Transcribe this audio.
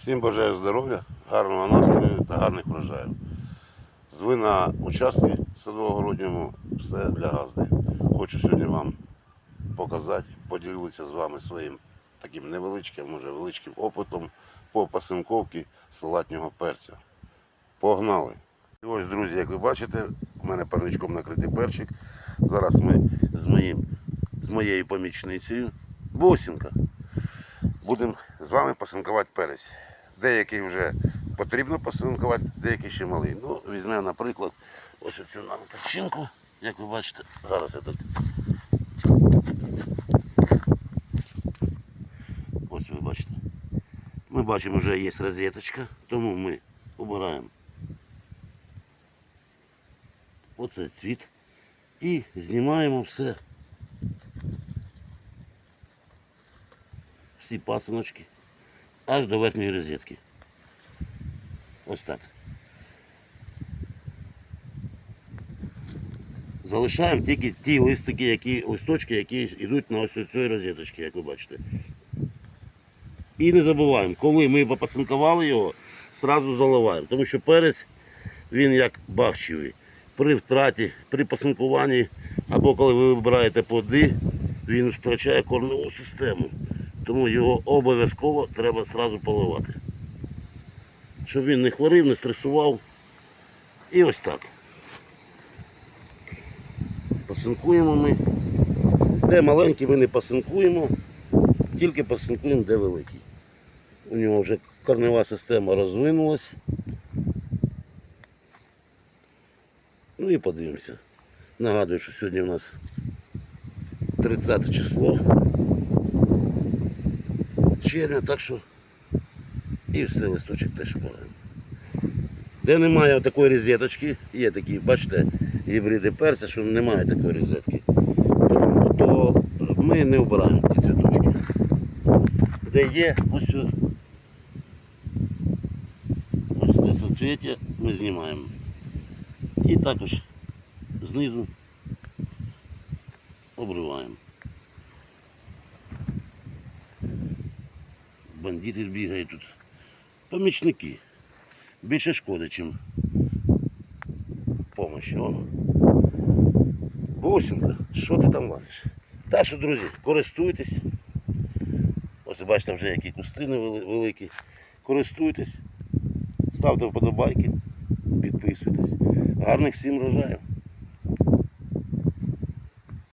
Всім бажаю здоров'я, гарного настрою та гарних врожаїв. Зви на участки садово-городньому все для газди. Хочу сьогодні вам показати, поділитися з вами своїм таким невеличким, може величким опитом по пасинковці салатнього перця. Погнали! І ось, друзі, як ви бачите, у мене парничком накритий перчик. Зараз ми з, моїм, з моєю помічницею Босінка будемо з вами пасинкувати перець. Деякий вже потрібно пасинкувати, деякий ще малий. Ну, візьмемо, наприклад, ось цю нам перчинку, як ви бачите, зараз я тут. Ось ви бачите. Ми бачимо, вже є розеточка, тому ми обираємо оце цвіт і знімаємо все. Всі пасиночки аж до верхньої розетки. Ось так. Залишаємо тільки ті листики, які, листочки, які йдуть на ось цієї розеточки, як ви бачите. І не забуваємо, коли ми попасинкували його, сразу заливаємо. Тому що перець, він як бахчевий. При втраті, при пасинкуванні, або коли ви вибираєте плоди, він втрачає корневу систему. Тому його обов'язково треба сразу поливати. Щоб він не хворів, не стресував. І ось так. Пасинкуємо ми. Де маленький ми не пасинкуємо, тільки пасинкуємо, де великий. У нього вже корнева система розвинулась. Ну і подивимося. Нагадую, що сьогодні у нас 30 число червня, так що і все листочок теж беремо. Де немає такої розеточки, є такі, бачите, гібриди перця, що немає такої розетки, то ми не обираємо ці цвіточки. Де є, ось ось це соцвіття ми знімаємо. І також знизу обриваємо. Бандити бігають тут. Помічники. Більше шкоди, ніж помощі. Бусинка, що ти там лазиш? Так що, друзі, користуйтесь. Ось бачите вже які кустини великі. Користуйтесь, ставте вподобайки, підписуйтесь. Гарних всім врожаїв.